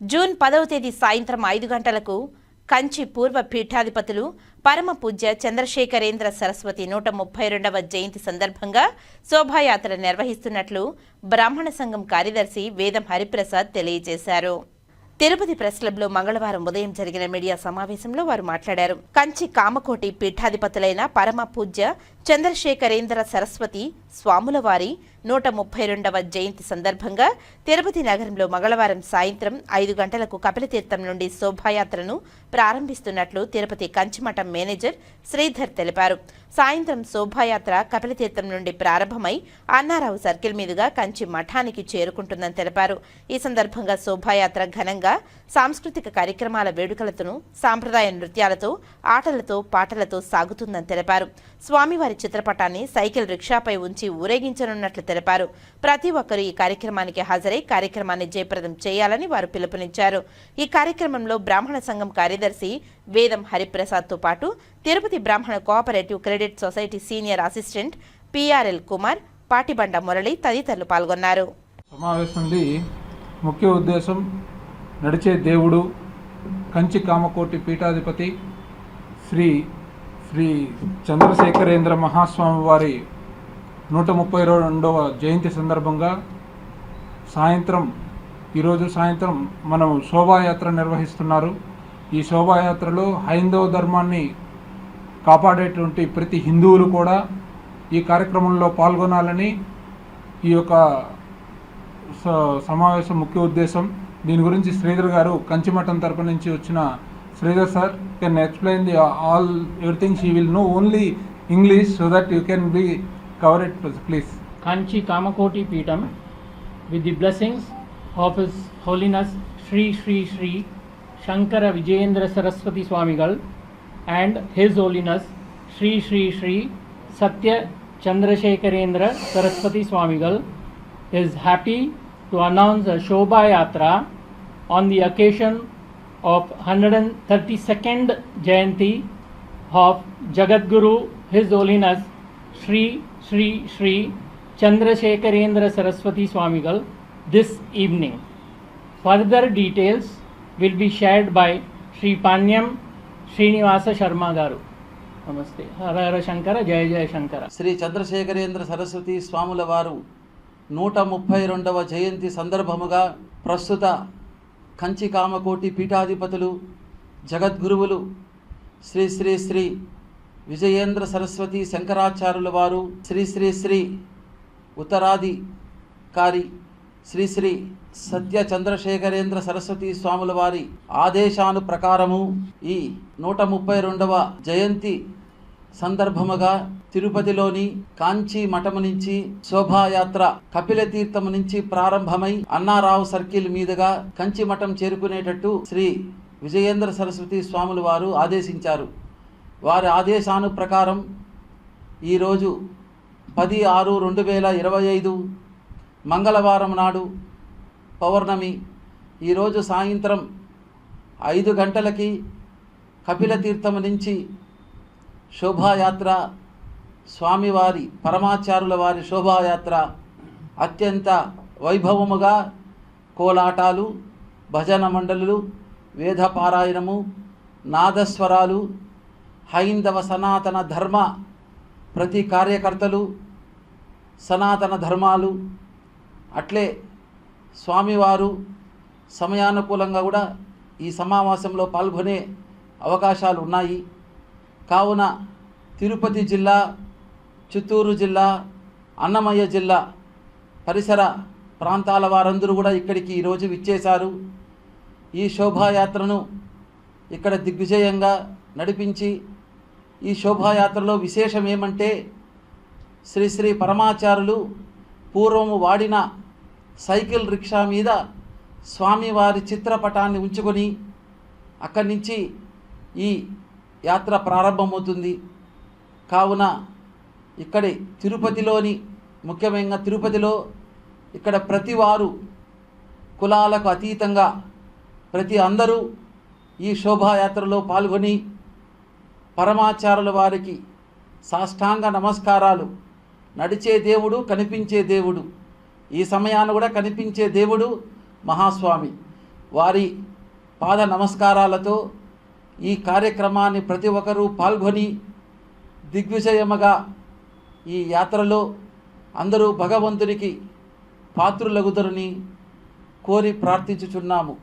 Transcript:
June పదవ తేదీ సాయంత్రం ఐదు గంటలకు కంచి పూర్వ పీఠాధిపతులు పరమ పూజ్య చంద్రశేఖరేంద్ర సరస్వతి నూట ముప్పై రెండవ జయంతి సందర్భంగా శోభాయాత్ర నిర్వహిస్తున్నట్లు బ్రాహ్మణ సంఘం కార్యదర్శి వేదం హరిప్రసాద్ తెలియజేశారు. తిరుపతి ప్రెస్ క్లబ్లో మంగళవారం ఉదయం జరిగిన మీడియా సమావేశంలో వారు మాట్లాడారు. కంచి కామకోటి పీఠాధిపతులైన పరమ పూజ్య చంద్రశేఖరేంద్ర సరస్వతి స్వాముల వారి నూట ముప్పై రెండవ జయంతి సందర్భంగా తిరుపతి నగరంలో మంగళవారం సాయంత్రం ఐదు గంటలకు కపిలతీర్థం నుండి శోభాయాత్రను ప్రారంభిస్తున్నట్లు తిరుపతి కంచిమఠం మేనేజర్ శ్రీధర్ తెలిపారు. సాయంత్రం శోభాయాత్ర కపిలతీర్థం నుండి ప్రారంభమై అన్నారావు సర్కిల్ మీదుగా కంచి మఠానికి చేరుకుంటుందని తెలిపారు. ఈ సందర్భంగా శోభాయాత్ర ఘనంగా సాంస్కృతిక కార్యక్రమాల వేడుకలతోనూ సాంప్రదాయ నృత్యాలతో ఆటలతో పాటలతో సాగుతుందని తెలిపారు. స్వామివారి చిత్రపటాన్ని సైకిల్ రిక్షాపై ఉంచి ఊరేగించనున్నట్లు తెలిపారు. ప్రతి ఒక్కరూ ఈ కార్యక్రమానికి హాజరై కార్యక్రమాన్ని జయప్రదం చేయాలని వారు పిలుపునిచ్చారు. ఈ కార్యక్రమంలో బ్రాహ్మణ సంఘం కార్యదర్శి వేదం హరిప్రసాద్తో పాటు Tirupati Brahmana cooperative credit society senior assistant PRL Kumar Patibanda Murali తదితరులు పాల్గొన్నారు. ముఖ్య ఉద్దేశం నడిచే దేవుడు కంచి కామకోటి పీఠాధిపతి శ్రీ శ్రీ చంద్రశేఖరేంద్ర మహాస్వామి వారి నూట ముప్పై రెండవ జయంతి సందర్భంగా సాయంత్రం ఈరోజు సాయంత్రం మనం శోభాయాత్ర నిర్వహిస్తున్నారు. ఈ శోభాయాత్రలో హైందవ ధర్మాన్ని కాపాడేటువంటి ప్రతి హిందువులు కూడా ఈ కార్యక్రమంలో పాల్గొనాలని ఈ యొక్క స- సమావేశం ముఖ్య ఉద్దేశం. దీని గురించి శ్రీధర్ గారు కంచిమఠం తరపు నుంచి వచ్చిన Sridhar sir can explain the all everything she will know only English so that you can be cover it please kanchi kamakoti peetam with the blessings of his holiness sri sri sri shankara vijayendra saraswati swamigal and his holiness sri sri sri satya chandrasekharendra saraswati swamigal is happy to announce a shobha yatra on the occasion of 132nd jayanti of jagadguru his holiness Shri Shri Shri Chandrasekharendra Saraswati Swami Swamigal this evening further details will be shared by Shri Panyam Srinivasa Sharma garu నమస్తే హర హర శంకర జయ జయ శంకర శ్రీ చంద్రశేఖరేంద్ర సరస్వతి స్వాముల వారు నూట ముప్పై రెండవ జయంతి సందర్భముగా ప్రస్తుత కంచి కామకోటి పీఠాధిపతులు జగద్గురువులు శ్రీ శ్రీ శ్రీ విజయేంద్ర సరస్వతి శంకరాచార్యుల వారు శ్రీ శ్రీ శ్రీ ఉత్తరాధికారి శ్రీ శ్రీ సత్య చంద్రశేఖరేంద్ర సరస్వతి స్వాముల వారి ఆదేశాను ప్రకారము ఈ నూట ముప్పై రెండవ జయంతి సందర్భముగా తిరుపతిలోని కాంచీ మఠము నుంచి శోభాయాత్ర కపిలతీర్థము నుంచి ప్రారంభమై అన్నారావు సర్కిల్ మీదుగా కంచి మఠం చేరుకునేటట్టు శ్రీ విజయేంద్ర సరస్వతి స్వాములు వారు ఆదేశించారు. వారి ఆదేశాను ప్రకారం ఈరోజు పది ఆరు రెండు వేల ఇరవై ఐదు మంగళవారం నాడు పౌర్ణమి. ఈరోజు సాయంత్రం ఐదు గంటలకి కపిలతీర్థం నుంచి శోభాయాత్ర స్వామివారి పరమాచారుల వారి శోభాయాత్ర అత్యంత వైభవముగా కోలాటాలు భజన మండలులు వేదపారాయణము నాదస్వరాలు హైందవ సనాతన ధర్మ ప్రతి కార్యకర్తలు సనాతన ధర్మాలు అట్లే స్వామివారు సమయానుకూలంగా కూడా ఈ సమావేశంలో పాల్గొనే అవకాశాలు ఉన్నాయి. కావున తిరుపతి జిల్లా చిత్తూరు జిల్లా అన్నమయ్య జిల్లా పరిసర ప్రాంతాల వారందరూ కూడా ఇక్కడికి ఈరోజు విచ్చేశారు. ఈ శోభాయాత్రను ఇక్కడ దిగ్విజయంగా నడిపించి ఈ శోభాయాత్రలో విశేషం ఏమంటే శ్రీ శ్రీ పరమాచారులు పూర్వము వాడిన సైకిల్ రిక్షా మీద స్వామివారి చిత్రపటాన్ని ఉంచుకొని అక్కడి నుంచి ఈ యాత్ర ప్రారంభమవుతుంది. కావున ఇక్కడి తిరుపతిలోని ముఖ్యంగా తిరుపతిలో ఇక్కడ ప్రతి వారు కులాలకు అతీతంగా ప్రతి అందరూ ఈ శోభాయాత్రలో పాల్గొని పరమాచారుల వారికి సాష్టాంగ నమస్కారాలు. నడిచే దేవుడు కనిపించే దేవుడు. ఈ సమయాన్ని కూడా కనిపించే దేవుడు మహాస్వామి. వారి పాద నమస్కారాలతో ఈ కార్యక్రమాన్ని ప్రతి ఒక్కరూ పాల్గొని దిగ్విజయముగా ఈ యాత్రలో అందరూ భగవంతునికి పాత్రులగుదరని కోరి ప్రార్థించుచున్నాము.